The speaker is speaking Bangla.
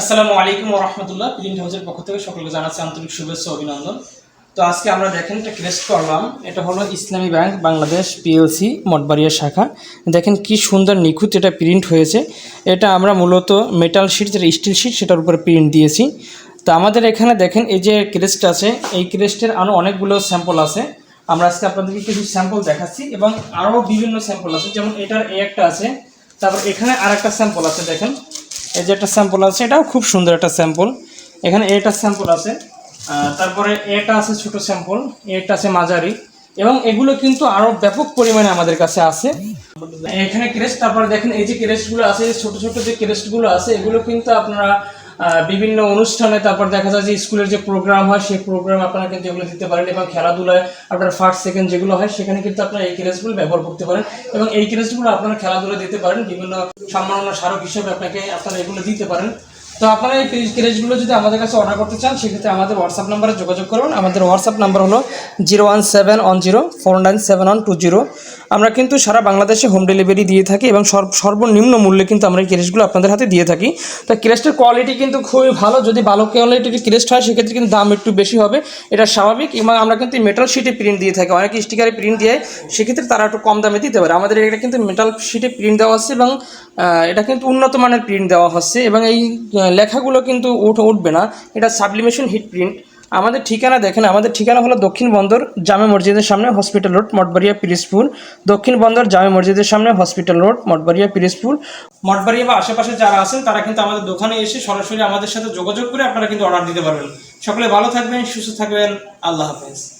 আসসালামু আলাইকুম রহমতুল্লাহ। প্রিন্ট হাউসের পক্ষ থেকে সকলকে জানাচ্ছি আন্তরিক শুভেচ্ছা অভিনন্দন। তো আজকে আমরা দেখেন একটা ক্রেস্ট করলাম। এটা হলো ইসলামী ব্যাংক বাংলাদেশ পিএলসি মঠবাড়িয়া শাখা। দেখেন কি সুন্দর নিখুঁত এটা প্রিন্ট হয়েছে। এটা আমরা মূলত মেটাল শিট যেটা স্টিল শিট সেটার উপরে প্রিন্ট দিয়েছি। তো আমাদের এখানে দেখেন এই যে ক্রেস্ট আছে, এই ক্রেস্টের আরও অনেকগুলো স্যাম্পল আছে। আমরা আজকে আপনাদেরকে কিছু স্যাম্পল দেখাচ্ছি এবং আরও বিভিন্ন স্যাম্পল আছে। যেমন এটার এ একটা আছে, তারপর এখানে আর একটা স্যাম্পল আছে, দেখেন। এই যে একটা স্যাম্পল আছে, এটাও খুব সুন্দর একটা স্যাম্পল এখানে এটা স্যাম্পল আছে তারপরে এটা আছে ছোট স্যাম্পল এটা আছে মাঝারি, এবং এগুলো কিন্তু আরও ব্যাপক পরিমাণে আমাদের কাছে আছে। এখানে ক্রেস্ট তারপরে দেখেন এই যে ক্রেস্টগুলো আছে ছোট ছোট যে ক্রেস্টগুলো আছে, এগুলো কিন্তু আপনারা বিভিন্ন অনুষ্ঠানে, তারপর দেখা যায় যে স্কুলের যে প্রোগ্রাম হয়, সেই প্রোগ্রাম আপনারা কিন্তু এগুলো দিতে পারেন এবং খেলাধুলায় আপনার ফার্স্ট সেকেন্ড যেগুলো হয়, সেখানে কিন্তু আপনারা এই ক্রেস্টগুলো ব্যবহার করতে পারেন এবং এই ক্রেস্টগুলো আপনারা খেলাধুলা দিতে পারেন, বিভিন্ন সম্মাননা স্মারক হিসেবে আপনাকে আপনারা এগুলো দিতে পারেন। তো আপনারা এই ক্রেজগুলো যদি আমাদের কাছে অর্ডার করতে চান, সেক্ষেত্রে আমাদের হোয়াটসঅ্যাপ নাম্বারে যোগাযোগ করুন। আমাদের হোয়াটসঅ্যাপ নাম্বার হলো zero one seven one zero four nine seven one two zero আমরা কিন্তু সারা বাংলাদেশে হোম ডেলিভারি দিয়ে থাকি এবং সর্ব- সর্বনিম্ন মূল্যে কিন্তু আমরা এই ক্রেজগুলো আপনাদের হাতে দিয়ে থাকি। তো ক্রেস্টের কোয়ালিটি কিন্তু খুবই ভালো। যদি ভালো কোয়ালিটির ক্রেস্ট হয়, সেক্ষেত্রে কিন্তু দাম একটু বেশি হবে। এটা স্বাভাবিক এবং আমরা কিন্তু মেটাল শিটে প্রিন্ট দিয়ে থাকি। অনেকে স্টিকারে প্রিন্ট দিয়ে সেক্ষেত্রে তারা একটু কম দামে দিতে পারে। আমাদের এটা কিন্তু মেটাল শিটে প্রিন্ট দেওয়া হচ্ছে এবং এটা কিন্তু উন্নত মানের প্রিন্ট দেওয়া হচ্ছে এবং এই লেখাগুলো কিন্তু উঠে, উঠবে না। এটা সাবলিমেশন হিট প্রিন্ট আমাদের ঠিকানা দেখেন, আমাদের ঠিকানা হলো দক্ষিণ বন্দর জামে মসজিদের সামনে হসপিটাল রোড, মঠবাড়িয়া পিরিসপুর। দক্ষিণ বন্দর জামে মসজিদের সামনে হসপিটাল রোড, মঠবাড়িয়া পিরিসপুর। মঠবাড়িয়া বা আশেপাশে যারা আছেন, তারা কিন্তু আমাদের দোকানে এসে সরাসরি আমাদের সাথে যোগাযোগ করে আপনারা কিন্তু অর্ডার দিতে পারবেন। সকলে ভালো থাকবেন, সুস্থ থাকবেন, আল্লাহ হাফেজ।